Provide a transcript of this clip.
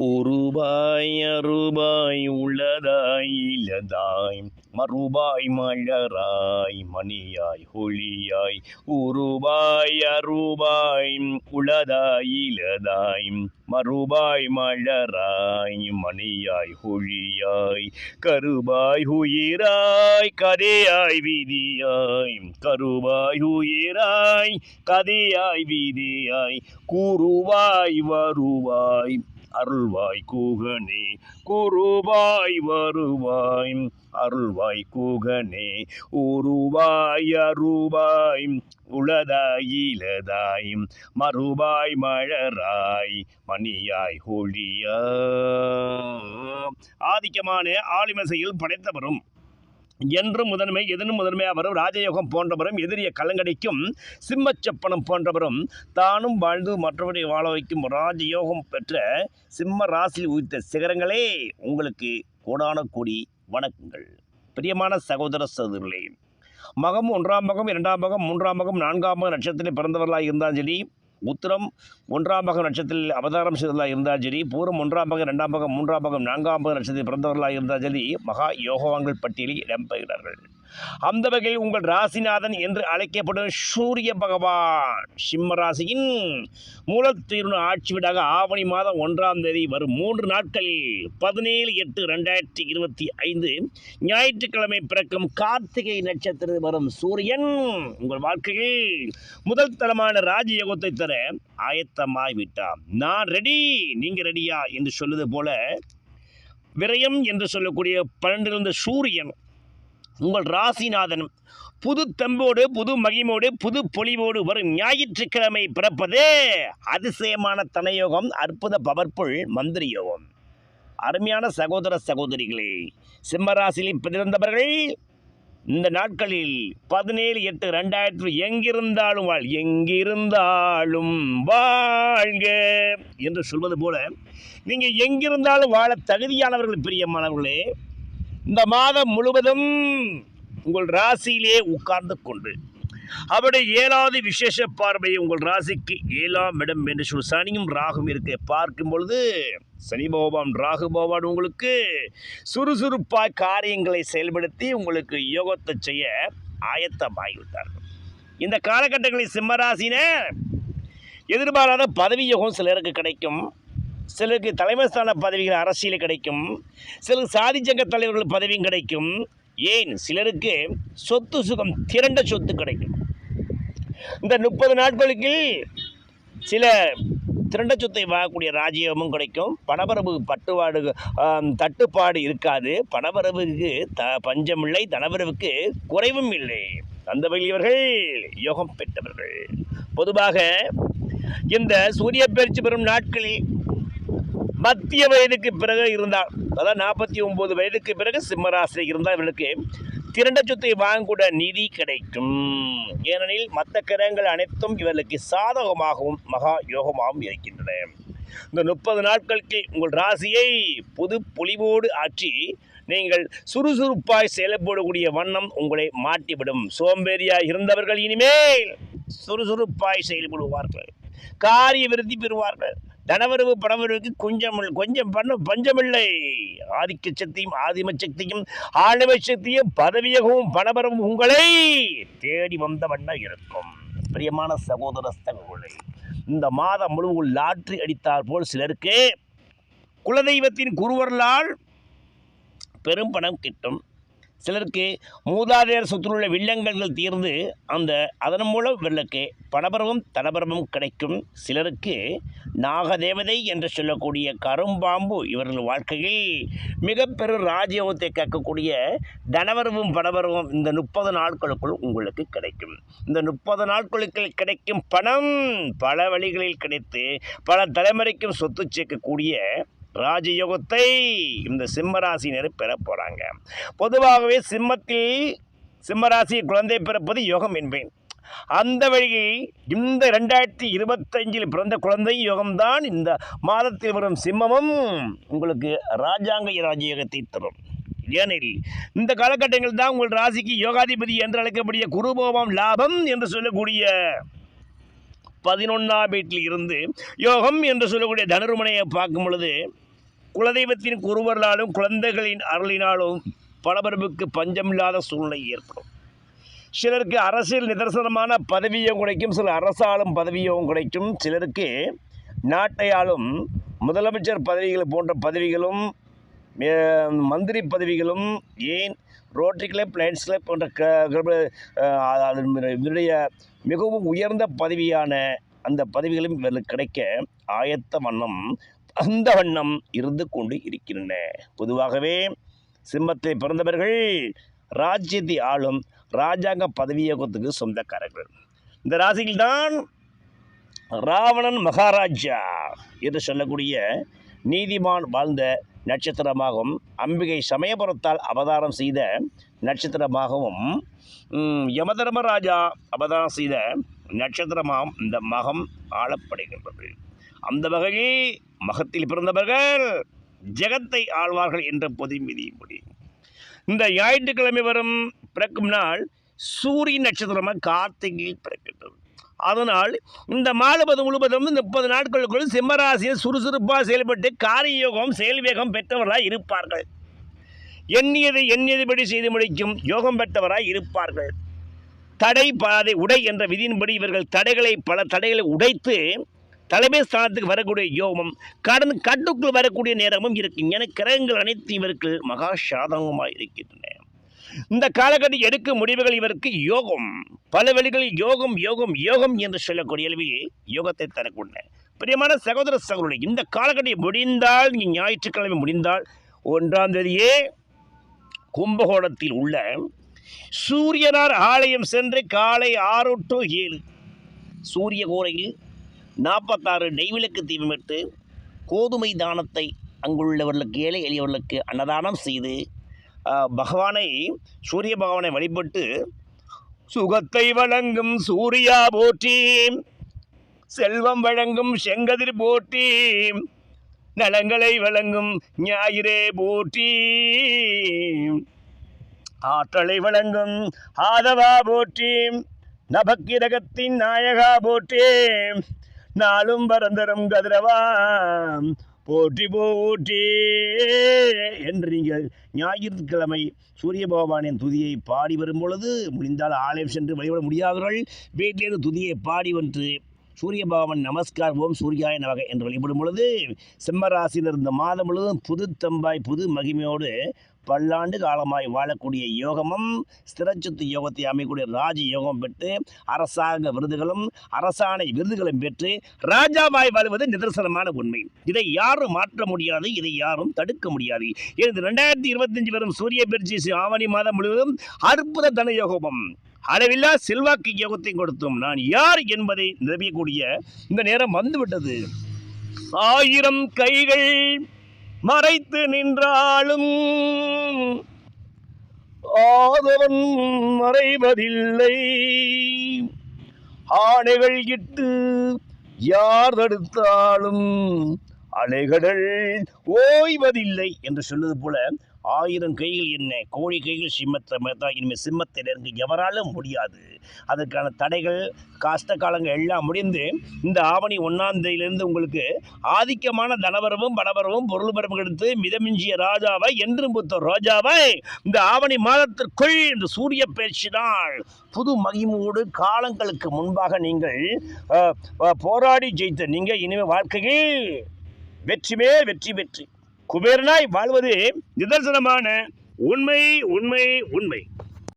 உருபாய் அருபாய் உள்ளதாய் இலதாய். மறுபாய் மலராய் மணியாய் ஒளியாய் உருபாய் அருபாய் உளதாய் இலதாய். மறுபாய் மலராய் மணியாய் ஒளியாய் கருபாய் உயிராய் கதையாய் விதியாய். கருபாய் உயிராய் கதையாய் விதியாய். கூறுவாய் வருவாய். அருள்வாய் கூகனே குருவாய் வருவாய். அருள்வாய் கூகனே உருவாய் அருவாய். உளதாய் இலதாய் மறுவாய் மழராய் மணியாய் ஒளியா ஆதிக்கமான ஆளிமசையில் படைத்தவரும் என்று முதன்மை எதனும் முதன்மையாக ராஜயோகம் போன்றவரும் எதிரிய கலங்கடிக்கும் சிம்மச்சப்பனம் போன்றவரும் தானும் வாழ்ந்து மற்றவரை வாழ வைக்கும் ராஜயோகம் பெற்ற சிம்ம ராசியில் உயிர்த்த சிகரங்களே உங்களுக்கு கோடான கோடி வணக்கங்கள். பிரியமான சகோதர சகோதரர்களே மகம் ஒன்றாம் மகம் இரண்டாம் மகம் மூன்றாம் மகம் நான்காம் மகம் நட்சத்திரத்தில் பிறந்தவர்களாக இருந்தாலும் சரி உத்திரம் ஒன்றாம் மகம் நட்சத்திரத்தில் அவதாரம் செய்தவர்களாக இருந்தால் சரி பூரம் ஒன்றாம் பகம் ரெண்டாம் பகம் மூன்றாம் பகம் நான்காம் மகம் நட்சத்திரத்தில் பிறந்தவர்களாக இருந்தால் சரி மகா யோகவான்கள் பட்டியலில் இடம்பெறுகிறார்கள் அந்த வகையில் உங்கள் ராசிநாதன் என்று அழைக்கப்படும் சூரிய பகவான் சிம்ம ராசியின் மூலத்தீர்வு ஆட்சி வீடாக ஆவணி மாதம் ஒன்றாம் தேதி வரும் மூன்று நாட்கள் பதினேழு எட்டு ரெண்டாயிரத்தி இருபத்தி ஐந்து ஞாயிற்றுக்கிழமை பிறக்கும் கார்த்திகை நட்சத்திரத்தில் வரும் சூரியன் உங்கள் வாழ்க்கையில் முதல் தரமான ராஜயோகத்தை தர ஆயத்தமாய்விட்டார். நான் ரெடி நீங்கள் ரெடியா என்று சொல்லுவது போல விரயம் என்று சொல்லக்கூடிய பன்னெண்டிலிருந்த சூரியன் உங்கள் ராசிநாதன் புது தெம்போடு புது மகிமோடு புது பொலிவோடு வரும் ஞாயிற்றுக்கிழமை பிறப்பது அதிசயமான தனயோகம் அற்புத பவர்புல் மந்திரி யோகம் அருமையான சகோதர சகோதரிகளே சிம்மராசியில் பிறந்தவர்கள் இந்த நாட்களில் பதினேழு எட்டு ரெண்டாயிரத்தி எங்கிருந்தாலும் வாழ் எங்கிருந்தாலும் வாழ்க என்று சொல்வது போல நீங்கள் எங்கிருந்தாலும் வாழ தகுதியானவர்கள் பிரியமானவர்களே இந்த மாதம் முழுவதும் உங்கள் ராசியிலே உட்கார்ந்து கொண்டு அவருடைய ஏழாவது விசேஷ பார்வை உங்கள் ராசிக்கு ஏழாம் இடம் என்று சொல்லி சனியும் ராகும் இருக்க பார்க்கும் பொழுது சனி பகவான் ராகு பகவான் உங்களுக்கு சுறுசுறுப்பாய் காரியங்களை செயல்படுத்தி உங்களுக்கு யோகத்தை செய்ய ஆயத்தமாகிவிட்டார்கள் இந்த காலகட்டங்களில் சிம்மராசின எதிர்பாராத பதவி யோகம் சிலருக்கு கிடைக்கும். சிலருக்கு தலைமைஸ்தான பதவிகள் அரசியல் கிடைக்கும். சிலருக்கு சாதி சங்க தலைவர்கள் பதவியும் கிடைக்கும். ஏன்? சிலருக்கு சொத்து சுகம் திரண்ட சொத்து கிடைக்கும். இந்த முப்பது நாட்களுக்கு சில திரண்ட சொத்தை வாங்கக்கூடிய ராஜ்யமும் கிடைக்கும். பணவரவு பட்டுவாடு தட்டுப்பாடு இருக்காது. பணவரவுக்கு த பஞ்சமில்லை தனவரவுக்கு குறைவும் இல்லை. அந்த வகையில் இவர்கள் யோகம் பெற்றவர்கள். பொதுவாக இந்த சூரிய பயிற்சி பெறும் நாட்களில் மத்திய வயதுக்கு பிறகு இருந்தால் அதாவது நாற்பத்தி ஒம்பது வயதுக்கு பிறகு சிம்மராசி இருந்தால் இவர்களுக்கு திரண்ட சொத்தை வாங்கக்கூட நிதி கிடைக்கும். ஏனெனில் மற்ற கிரகங்கள் அனைத்தும் இவர்களுக்கு சாதகமாகவும் மகா யோகமாகவும் இருக்கின்றன. இந்த முப்பது நாட்களுக்கு உங்கள் ராசியை புது பொலிவோடு ஆற்றி நீங்கள் சுறுசுறுப்பாய் செயல்படக்கூடிய வண்ணம் உங்களை மாட்டிவிடும். சோம்பேறியாக இருந்தவர்கள் இனிமேல் சுறுசுறுப்பாய் செயல்படுவார்கள். காரிய விருத்தி பெறுவார்கள். தனவரவு பணவரவுக்கு கொஞ்சம் கொஞ்சம் பண்ண பஞ்சமில்லை. ஆதிக்க சக்தியும் ஆதிம சக்தியும் ஆணவ சக்தியும் பதவியகவும் பணவரவும் உங்களை தேடி வந்த வண்ணம் இருக்கும். பிரியமான சகோதர இந்த மாதம் முழுவதும் லாற்றி அடித்தார் போல் சிலருக்கு குலதெய்வத்தின் குருவர்களால் பெரும் பணம் கிட்டும். சிலருக்கு மூதாதையர் சொத்துள்ள வில்லங்கங்கள் தீர்ந்து அந்த அதன் மூலம் இவர்களுக்கு பணபரவும் தனபரமும் கிடைக்கும். சிலருக்கு நாகதேவதை என்று சொல்லக்கூடிய கரும்பாம்பு இவர்கள் வாழ்க்கையில் மிக பெரும் ராஜயோகத்தை கேட்கக்கூடிய தனவரவும் பணவரவும் இந்த முப்பது நாட்களுக்குள் உங்களுக்கு கிடைக்கும். இந்த முப்பது நாட்களுக்கு கிடைக்கும் பணம் பல வழிகளில் கிடைத்து பல தலைமுறைக்கும் சொத்து சேர்க்கக்கூடிய ராஜயோகத்தை இந்த சிம்மராசினர் பெற போகிறாங்க பொதுவாகவே சிம்மத்தில் சிம்மராசி குழந்தை பிறப்பது யோகம் என்பேன். அந்த வழியில் இந்த ரெண்டாயிரத்தி இருபத்தஞ்சில் பிறந்த குழந்தை யோகம்தான். இந்த மாதத்தில் வரும் சிம்மமும் உங்களுக்கு ராஜாங்க ராஜயோகத்தை தரும். ஏனெனில் இந்த காலகட்டங்களில் தான் உங்கள் ராசிக்கு யோகாதிபதி என்று அழைக்கக்கூடிய குருபோபம் லாபம் என்று சொல்லக்கூடிய பதினொன்றாம் வீட்டில் இருந்து யோகம் என்று சொல்லக்கூடிய தனுர்மனையை பார்க்கும் பொழுது குலதெய்வத்தின் குருவர்களாலும் குழந்தைகளின் அருளினாலும் பரபரப்புக்கு பஞ்சமில்லாத சூழ்நிலை ஏற்படும். சிலருக்கு அரசியல் நிதர்சனமான பதவியும் கிடைக்கும் சில அரசாலும் பதவியும் கிடைக்கும். சிலருக்கு நாட்டையாலும் முதலமைச்சர் பதவிகள் போன்ற பதவிகளும் மந்திரி பதவிகளும் ஏன் ரோட்டரி கிளப் லயன்ஸ் கிளப் போன்ற இதனுடைய மிகவும் உயர்ந்த பதவியான அந்த பதவிகளும் இவர்களுக்கு கிடைக்க ஆயத்த வண்ணம் அந்த வண்ணம் இருந்து கொண்டு இருக்கின்றன. பொதுவாகவே சிம்மத்தை பிறந்தவர்கள் ராஜ்யத்தை ஆளும் ராஜாங்க பதவியோகத்துக்கு சொந்தக்காரர்கள். இந்த ராசியில்தான் ராவணன் மகாராஜா என்று சொல்லக்கூடிய நீதிமான் வாழ்ந்த நட்சத்திரமாகவும் அம்பிகை சமயபுரத்தால் அவதாரம் செய்த நட்சத்திரமாகவும் யமதர்மராஜா அவதாரம் செய்த நட்சத்திரமாகவும் இந்த மகம் ஆளப்படுகின்றது. அந்த வகையில் மகத்தில் பிறந்தவர்கள் ஜெகத்தை ஆழ்வார்கள் என்ற பொது மிதி முடியும் இந்த ஞாயிற்றுக்கிழமை வரும் பிறக்கும் நாள் சூரிய நட்சத்திரமாக கார்த்திகையில் பிறக்கும். அதனால் இந்த மாதபதம் முழுவதும் முப்பது நாட்களுக்குள் சிம்மராசியில் சுறுசுறுப்பாக செயல்பட்டு காரியயோகம் யோகம் வேகம் பெற்றவராக இருப்பார்கள். எண்ணியதை எண்ணியதுபடி செய்து முடிக்கும் யோகம் பெற்றவராய் இருப்பார்கள். தடை பாதை உடை என்ற விதியின்படி இவர்கள் தடைகளை பல தடைகளை உடைத்து தலைமை ஸ்தானத்துக்கு வரக்கூடிய யோகமும் கடன் கட்டுக்குள் வரக்கூடிய நேரமும் இருக்கு. என கிரகங்கள் அனைத்து இவருக்கு மகா சாதகமாக இருக்கின்றன. இந்த காலகட்டம் எடுக்கும் முடிவுகள் இவருக்கு யோகம். பல வழிகளில் யோகம் யோகம் யோகம் என்று சொல்லக்கூடிய அளவில் யோகத்தை தரக்கூடிய. பிரியமான சகோதர சகோதரி இந்த காலகட்டம் முடிந்தால் நீ ஞாயிற்றுக்கிழமை முடிந்தால் ஒன்றாம் தேதியே கும்பகோணத்தில் உள்ள சூரியனார் ஆலயம் சென்று காலை ஆறு டு ஏழு சூரிய கோரையில் நாற்பத்தாறு நெய்விளக்கு தீபமிட்டு கோதுமை தானத்தை அங்குள்ளவர்களுக்கு ஏழை எளியவர்களுக்கு அன்னதானம் செய்து பகவானை சூரிய பகவானை வழிபட்டு சுகத்தை வழங்கும் சூர்யா போற்றி செல்வம் வழங்கும் செங்கதிர் போற்றி நலங்களை வழங்கும் ஞாயிறே போற்றி. ஆற்றலை வழங்கும் ஆதவா போற்றி நபக்கிரகத்தின் நாயகா போற்றி நாளும் பரந்தரும் கதிரவா போற்றி போற்றி என்று நீங்கள் ஞாயிற்றுக்கிழமை சூரிய பகவானின் துதியை பாடி வரும் பொழுது முடிந்தால் ஆலயம் சென்று வழிபட முடியாதவர்கள் வீட்டிலிருந்து துதியை பாடி வந்து சூரிய பகவான் நமஸ்கார் ஓம் சூரியாய நமக என்று வழிபடும் பொழுது சிம்மராசியில் இருந்த மாதம் முழுவதும் புது தம்பாய் புது மகிமையோடு பல்லாண்டு காலமாய் வாழக்கூடிய யோகமும் ஸ்திரச்சத்து யோகத்தை அமைக்கக்கூடிய ராஜ யோகம் பெற்று அரசாங்க விருதுகளும் அரசாணை விருதுகளும் பெற்று ராஜாவாய் வாழ்வது நிதர்சனமான உண்மை. இதை யாரும் மாற்ற முடியாது இதை யாரும் தடுக்க முடியாது. இது ரெண்டாயிரத்தி இருபத்தஞ்சு வரும் சூரிய பெருச்சி ஆவணி மாதம் முழுவதும் அற்புத தன யோகமும் அளவில்லா செல்வாக்கு யோகத்தை கொடுத்தும் நான் யார் என்பதை நிரப்பியக்கூடிய இந்த நேரம் வந்துவிட்டது. ஆயிரம் கைகள் மறைத்து நின்றாலும் ஆதவன் மறைவதில்லை. ஆணைகள் இட்டு யார் தடுத்தாலும் அலைகடல் ஓய்வதில்லை என்று சொல்வது போல ஆயிரம் கைகள் என்ன? கோழி கைகள் சிம்மத்தை மேத்தா இனிமேல் சிம்மத்தை நெருங்க எவராலும் முடியாது. அதற்கான தடைகள் கஷ்ட காலங்கள் எல்லாம் முடிந்து இந்த ஆவணி ஒன்றாம் தேதியிலிருந்து உங்களுக்கு ஆதிக்கமான தனவரவும் பணவரவும் பொருள் பரவும் எடுத்து மிதமிஞ்சிய ராஜாவை என்றும் புத்த ராஜாவை இந்த ஆவணி மாதத்திற்குள் இந்த சூரிய பயிற்சி நாள் புது மகிமோடு காலங்களுக்கு முன்பாக நீங்கள் போராடி ஜெயித்த நீங்கள் இனிமேல் வாழ்க்கையில் வெற்றி மேல் வெற்றி வெற்றி. குபேரனாய் வாழ்வது நிதர்சனமான உண்மை உண்மை உண்மை.